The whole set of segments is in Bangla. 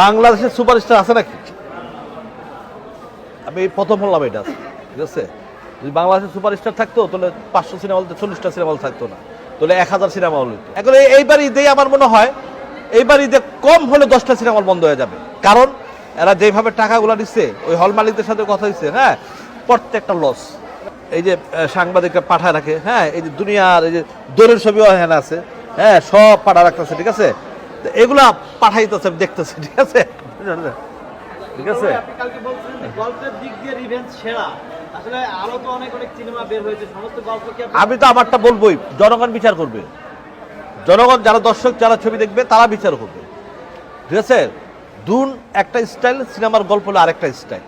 বাংলাদেশের সুপারস্টার আছে নাকি? আমি প্রথম বললাম এটা, ঠিক আছে? যদি বাংলাদেশের সুপারস্টার থাকতো, তাহলে পাঁচশো সিনেমা হলতে চল্লিশটা সিনেমা হল থাকতো না। তাহলে এক হাজার সিনেমা হল হইতো। এখন এইবার ঈদেই আমার মনে হয়, এইবার ঈদে কম হলে দশটা সিনেমা হল বন্ধ হয়ে যাবে। কারণ এরা যেভাবে টাকাগুলো দিচ্ছে ওই হল মালিকদের সাথে কথা হচ্ছে হ্যাঁ? প্রত্যেকটা লস এই যে সাংবাদিকরা পাঠায় রাখে হ্যাঁ? এই যে দুনিয়ার এই যে দোলের ছবিও এখানে আছে হ্যাঁ? সব পাঠা রাখতেছে, ঠিক আছে? এগুলা পাঠাইতেছে দেখতেছি ঠিক আছে? ঠিক আছে? আপনি কালকে বলছিলেন যে গল্পের দিক দিয়ে রিভেঞ্জ সেরা। আসলে আরও তো অনেক অনেক সিনেমা বের হয়েছে সমস্ত গল্প কি আপনি- আমি তো আমারটা বলবোই জনগণ বিচার করবে। জনগণ যারা দর্শক যারা ছবি দেখবে তারা বিচার করবে। ঠিক আছে? দুন একটা স্টাইল সিনেমার গল্প হলো আরেকটা স্টাইল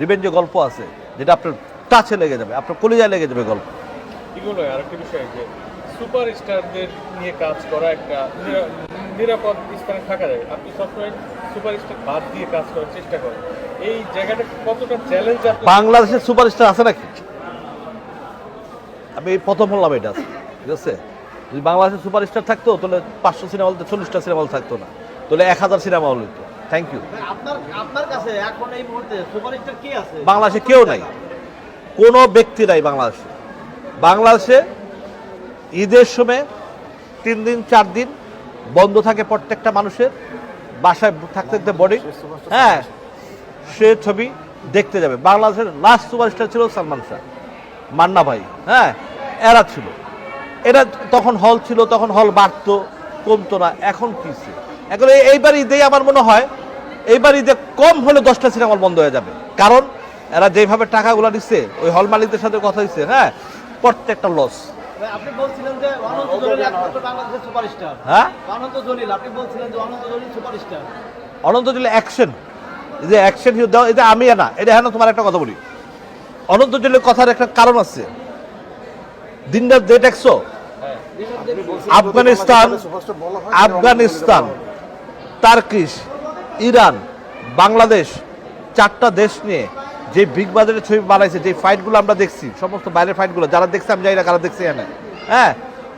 রিভেঞ্জে গল্প আছে যেটা আপনার টাচে লেগে যাবে আপনার কলিজায় লেগে যাবে গল্প। এগুলো আরেকটা বিষয় যে সুপার স্টারদের নিয়ে কাজ করা একটা নিরাপদ স্থানে থাকা যায়। আপনি সবসময় সুপার স্টার বাদ দিয়ে কাজ করার চেষ্টা করেন। এই জায়গাটা কতটা চ্যালেঞ্জ বাংলাদেশের সুপারস্টার আছে নাকি? আমি এই প্রথম বললাম এটা। ঠিক আছে? যদি বাংলাদেশের সুপারস্টার থাকতো তাহলে পাঁচশো সিনেমা হলতে চল্লিশটা সিনেমা হল থাকতো না। তাহলে এক হাজার সিনেমা হল হইতো। থ্যাংক ইউ আপনার আপনার কাছে এখন এই মুহূর্তে সুপারস্টার কি আছে? বাংলাদেশে কেউ নাই। কোনো ব্যক্তি নাই বাংলাদেশে। বাংলাদেশে ঈদের সময় তিন দিন চার দিন বন্ধ থাকে প্রত্যেকটা মানুষের, বাসায় থাকতে থাকতে বডি হ্যাঁ সে ছবি দেখতে যাবে। বাংলাদেশের লাস্ট সুপারস্টার ছিল সালমান শাহ, মান্না ভাই হ্যাঁ এরা ছিল। এরা তখন হল ছিল, তখন হল বাড়তো, কমতো না, এখন কি সে? এখন এই- এইবার ঈদেই আমার মনে হয় এইবার ঈদে কম হলে দশটা সিনেমা বন্ধ হয়ে যাবে। কারণ এরা যেভাবে টাকাগুলো দিচ্ছে ওই হল মালিকদের সাথে কথা দিচ্ছে হ্যাঁ প্রত্যেকটা লস আপনি বলছিলেন যে অনন্ত জলিল একমাত্র বাংলাদেশের সুপারস্টার। হ্যাঁ? অনন্ত জলিল আপনি বলছিলেন যে অনন্ত জলিল সুপারস্টার। অনন্ত জলিল অ্যাকশন এই যে অ্যাকশন হিরো দাও এটা আমি না এটা হ্যাঁ তোমার একটা কথা বলি। অনন্ত জলিলের কথার একটা কারণ আছে। দিনরাত যে দেখছ আফগানিস্তান আফগানিস্তান তার্কিশ ইরান বাংলাদেশ চারটা দেশ নিয়ে যে বিগ বাজারের ছবি বানাইছে যে ফাইটগুলো আমরা দেখছি সমস্ত বাইরের ফাইটগুলো যারা দেখছে আমি জানি না কারা দেখছে এখানে। হ্যাঁ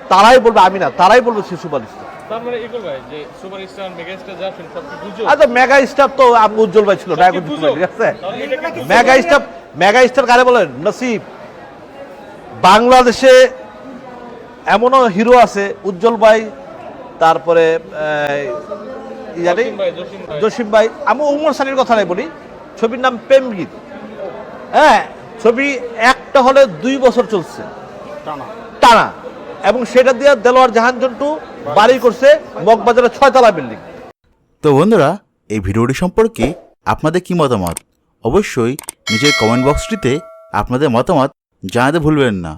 তারাই বলবে আমি না তারাই বলবে বালিস্ট তার মানে আচ্ছা মেগা স্টার তো আম- উজ্জ্বল ভাই ছিল নায়ক উজ্জ্বল ভাই, ঠিক আছে? তাহলে এটা কি মেগা স্টার মেগা স্টার কারে বলেন? নসিব। বাংলাদেশে এমনও হিরো আছে উজ্জ্বল ভাই তারপরে জসিম ভাই আমি উমর সানির কথা নাই বলি ছবির নাম প্রেমগীত। হ্যাঁ ছবি একটা হলে দুই বছর চলছে। টানা। এবং সেটা দিয়ে দেলোয়ার জাহান জন্টু বাড়ি করছে মগবাজারের ছয়তলা বিল্ডিং। তো বন্ধুরা এই ভিডিওটি সম্পর্কে আপনাদের কি মতামত? অবশ্যই নিজের কমেন্ট বক্সটিতে আপনাদের মতামত জানাতে ভুলবেন না।